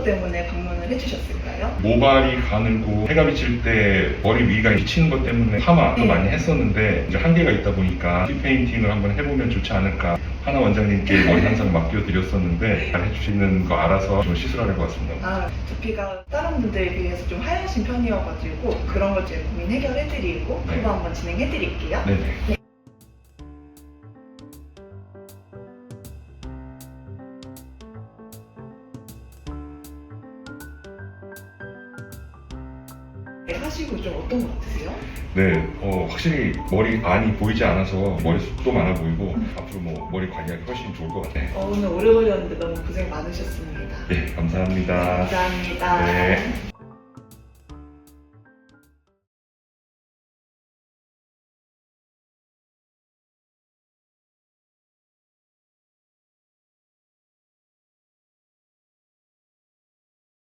것 때문에 방문을 해주셨을까요? 모발이 가늘고 해가 비칠 때 머리 위가 비치는 것 때문에 파마도 네. 많이 했었는데 이제 한계가 있다 보니까 힙페인팅을 한번 해보면 좋지 않을까 하나 원장님께 머리 항상 맡겨드렸었는데 잘 해주시는 거 알아서 좀 시술하려고 왔습니다. 아, 두피가 다른 분들에 비해서 좀 하얀신 편이어가지고 그런 것좀 고민 해결해드리고 네. 그거 한번 진행해드릴게요. 네네. 네, 하시고 좀 어떤 것 같으세요? 네, 어, 확실히 머리 많이 보이지 않아서 머리숱도 많아 보이고 앞으로 뭐 머리 관리하기 훨씬 좋을 것 같아요. 어, 오늘 오래 걸렸는데 너무 고생 많으셨습니다. 네, 감사합니다. 감사합니다. 네.